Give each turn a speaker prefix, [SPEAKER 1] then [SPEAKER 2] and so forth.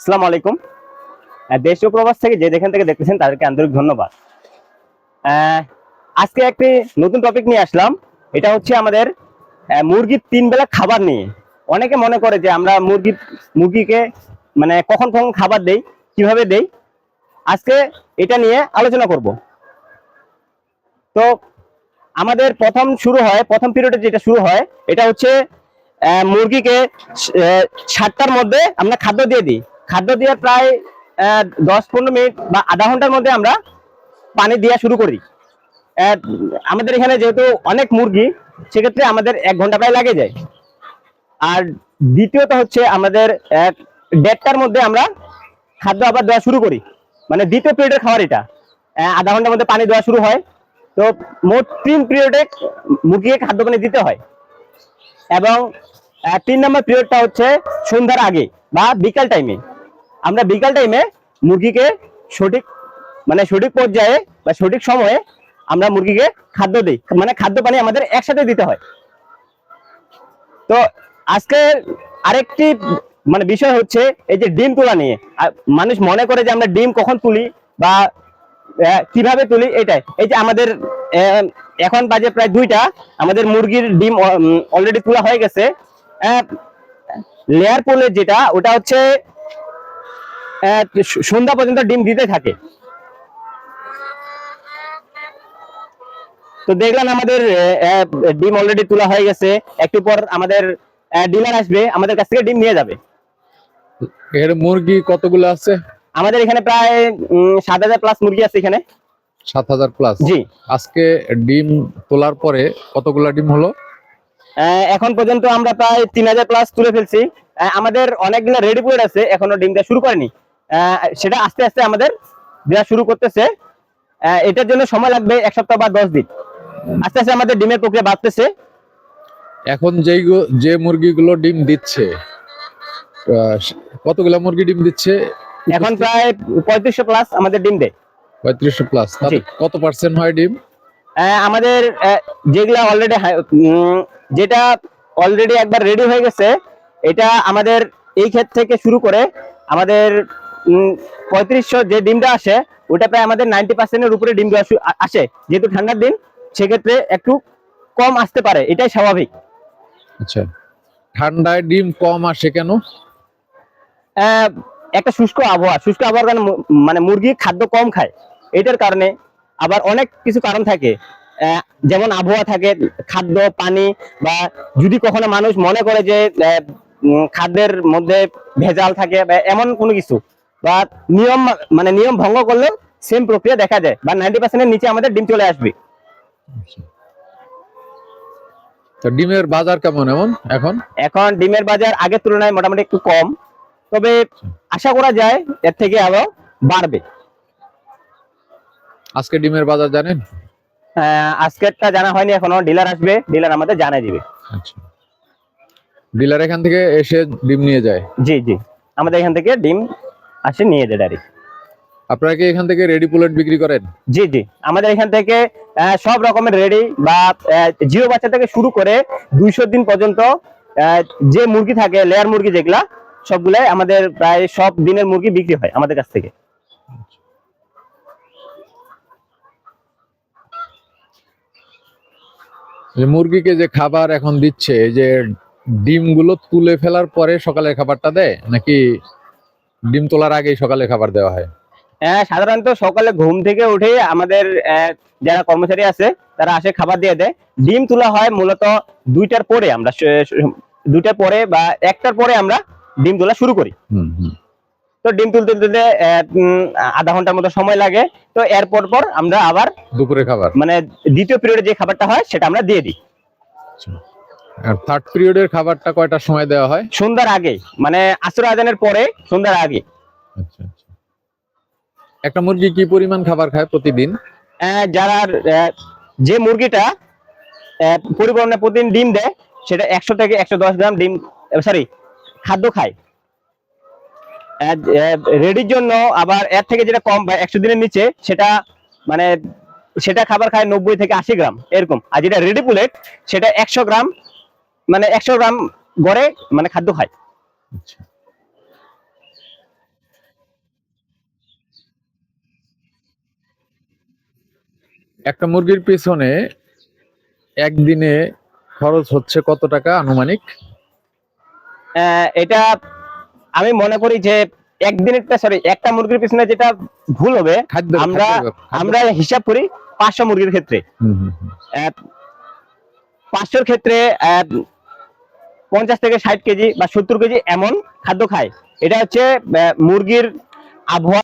[SPEAKER 1] আসসালামু আলাইকুম। দেশ প্রবাস থেকে যে যেখান থেকে দেখতেছেন, তাদেরকে আন্তরিক ধন্যবাদ। আজকে একটি নতুন টপিক নিয়ে আসলাম। এটা হচ্ছে আমাদের মুরগির তিন বেলা খাবার নিয়ে। অনেকে মনে করে যে আমরা মুরগি মুরগিকে মানে কখন কখন খাবার দেই, কীভাবে দেই। আজকে এটা নিয়ে আলোচনা করব। তো আমাদের প্রথম শুরু হয়, প্রথম পিরিয়ডে যেটা শুরু হয়, এটা হচ্ছে মুরগিকে সাতটার মধ্যে আমরা খাদ্য দিয়ে দিই। খাদ্য দেওয়ার প্রায় দশ পনেরো মিনিট বা আধা ঘণ্টার মধ্যে আমরা পানি দেওয়া শুরু করি। আমাদের এখানে যেহেতু অনেক মুরগি, সেক্ষেত্রে আমাদের এক ঘণ্টা প্রায় লাগে যায়। আর দ্বিতীয়ত হচ্ছে আমাদের দেড়টার মধ্যে আমরা খাদ্য আবার দেওয়া শুরু করি। মানে দ্বিতীয় পিরিয়ডের খাবার এটা। আধা ঘণ্টার মধ্যে পানি দেওয়া শুরু হয়। তো মোট তিন পিরিয়ডে মুরগিকে খাদ্য পানি দিতে হয়। এবং তিন নম্বর পিরিয়ডটা হচ্ছে সন্ধ্যার আগে বা বিকাল টাইমে আমরা বিকাল টাইমে মুরগিকে সঠিক মানে সঠিক পর্যায়ে বা সঠিক সময়ে আমরা মুরগিকে খাদ্য দিই। মানে খাদ্য পানি আমাদের একসাথে দিতে হয়। তো আজকে আরেকটি মানে বিষয় হচ্ছে এই যে ডিম তোলা নিয়ে। মানুষ মনে করে যে আমরা ডিম কখন তুলি বা কীভাবে তুলি এটাই। এই যে আমাদের এখন বাজে প্রায় দুইটা। আমাদের মুরগির ডিম অলরেডি তোলা হয়ে গেছে। লেয়ার পোলের যেটা, ওটা হচ্ছে সন্ধ্যা পর্যন্ত ডিম দিতে থাকে। তো দেখলেন আমাদের ডিম অলরেডি তোলা হয়ে গেছে। একটু পর আমাদের ডিলার আসবে আমাদের কাছ থেকে ডিম নিয়ে যাবে।
[SPEAKER 2] এর মুরগি কতগুলো আছে?
[SPEAKER 1] আমাদের এখানে প্রায় সাত হাজার প্লাস মুরগি আছে এখানে।
[SPEAKER 2] সাত হাজার প্লাস
[SPEAKER 1] জি।
[SPEAKER 2] আজকে ডিম তোলার পরে কতগুলা ডিম হলো?
[SPEAKER 1] এখন পর্যন্ত আমরা প্রায় তিন হাজার প্লাস তুলে ফেলছি। আমাদের অনেকগুলো রেডি পয়েন্ট আছে এখনও ডিম দেওয়া শুরু করেনি। সেটা আস্তে আস্তে আমাদের দেওয়া শুরু করতেছে। এটার জন্য সময় লাগবে এক সপ্তাহ বা দশ দিন। আস্তে আস্তে আমাদের ডিমের প্রক্রিয়া বাড়তেছে।
[SPEAKER 2] এখন যেই যে মুরগিগুলো ডিম দিচ্ছে কতগুলা মুরগি ডিম দিচ্ছে?
[SPEAKER 1] এখন প্রায় পঁয়ত্রিশশো প্লাস আমাদের ডিম দেয়।
[SPEAKER 2] পঁয়ত্রিশশো প্লাস কত পার্সেন্ট হয় ডিম?
[SPEAKER 1] আমাদের যেগুলা অলরেডি যেটা অলরেডি একবার রেডি হয়ে গেছে এটা আমাদের এই ক্ষেত্র থেকে শুরু করে আমাদের পঁয়ত্রিশশো যে ডিমটা আসে ওটা প্রায় আমাদের নাইনটি পার্সেন্টের উপরে ডিম আসে। যেহেতু ঠান্ডার দিন সেক্ষেত্রে একটু কম আসতে পারে। এটাই স্বাভাবিক।
[SPEAKER 2] আচ্ছা। ঠান্ডায় ডিম কম আসে কেন?
[SPEAKER 1] একটা শুষ্ক আবহাওয়া। শুষ্ক আবহাওয়ার কারণে মানে মুরগি খাদ্য কম খায়। এটার কারণে আবার অনেক কিছু কারণ থাকে। যেমন আবহাওয়া থাকে খাদ্য পানি বা যদি কখনো মানুষ মনে করে যে খাদ্যের মধ্যে ভেজাল থাকে বা এমন কোনো কিছু বা নিয়ম মানে নিয়ম ভঙ্গ করলে সেম প্রক্রিয়া দেখা যায় বা নাইনটি পার্সেন্টের নিচে আমাদের ডিম চলে আসবে।
[SPEAKER 2] তো ডিমের বাজার কেমন এমন এখন?
[SPEAKER 1] এখন ডিমের বাজার আগের তুলনায় মোটামুটি একটু কম তবে আশা করা যায় এর থেকে আরও বাড়বে।
[SPEAKER 2] আজকে ডিমের বাজার জানেন?
[SPEAKER 1] আহ, আজকেরটা জানা হয়নি এখনও ডিলার আসবে ডিলার আমাদের জানাই দিবে।
[SPEAKER 2] আচ্ছা। ডিলার এখান থেকে এসে ডিম নিয়ে যায়?
[SPEAKER 1] জি জি। আমাদের এখান থেকে ডিম আসে নিয়ে যায় ডাইরেক্ট
[SPEAKER 2] আপনারা কি এখান থেকে রেডি পুলেট বিক্রি করেন?
[SPEAKER 1] জি জি। আমাদের এখান থেকে সব রকমের রেডি বা জিও বাচ্চা থেকে শুরু করে দুইশো দিন পর্যন্ত যে মুরগি থাকে লেয়ার মুরগি যেগুলা সবগুলাই আমাদের প্রায় সব দিনের মুরগি বিক্রি হয় আমাদের কাছ থেকে।
[SPEAKER 2] মুরগিকে যে খাবার এখন দিচ্ছে যে ডিমগুলো তুলে ফেলার পরে সকালের খাবারটা দেয় নাকি ডিম তোলার আগেই সকালে খাবার দেওয়া হয়।
[SPEAKER 1] হ্যাঁ সাধারণত সকালে ঘুম থেকে উঠে আমাদের যারা কর্মচারী আছে তারা আসে খাবার দিয়ে দেয়। ডিম তোলা হয় মূলত দুইটার পরে আমরা দুইটার পরে বা একটার পরে আমরা ডিম তোলা শুরু করি। তো ডিম তুলতে তুলতে আধা ঘণ্টার মতো সময় লাগে। তো এরপর পর আমরা আবার
[SPEAKER 2] দুপুরে খাবার।
[SPEAKER 1] মানে দ্বিতীয় পিরিয়ডে যে খাবারটা হয় সেটা আমরা দিয়ে দিই।
[SPEAKER 2] আর থার্ড পিরিয়ডের খাবারটা কয়টার সময় দেওয়া হয়?
[SPEAKER 1] সন্ধ্যার আগে মানে আসর আজানের পরে সন্ধ্যার আগে।
[SPEAKER 2] আচ্ছা আচ্ছা। একটা মুরগি কি পরিমাণ খাবার খায় প্রতিদিন?
[SPEAKER 1] যারা যে মুরগিটা পরিবহনে প্রতিদিন ডিম দেয় সেটা একশো থেকে একশো দশ গ্রাম ডিম সরি খাদ্য খায়। রেডির জন্য আবার এর থেকে যেটা কম বা একশো দিনের নিচে সেটা মানে সেটা খাবার খায় নব্বই থেকে আশি গ্রাম এরকম। আর যেটা রেডি পুলেট সেটা একশো গ্রাম মানে একশো গ্রাম গড়ে মানে খাদ্য খায়।
[SPEAKER 2] আচ্ছা। একটা মুরগির পিছনে একদিনে খরচ হচ্ছে কত টাকা আনুমানিক?
[SPEAKER 1] এটা আমি মনে করি যে একদিনের সরি একটা মুরগির পিছনে যেটা ভুল হবে আমরা আমরা হিসাব করি পাঁচশো মুরগির ক্ষেত্রে। পাঁচশোর ক্ষেত্রে পঞ্চাশ থেকে ষাট কেজি বা সত্তর কেজি এমন খাদ্য খায়। এটা হচ্ছে মুরগির আবহাওয়া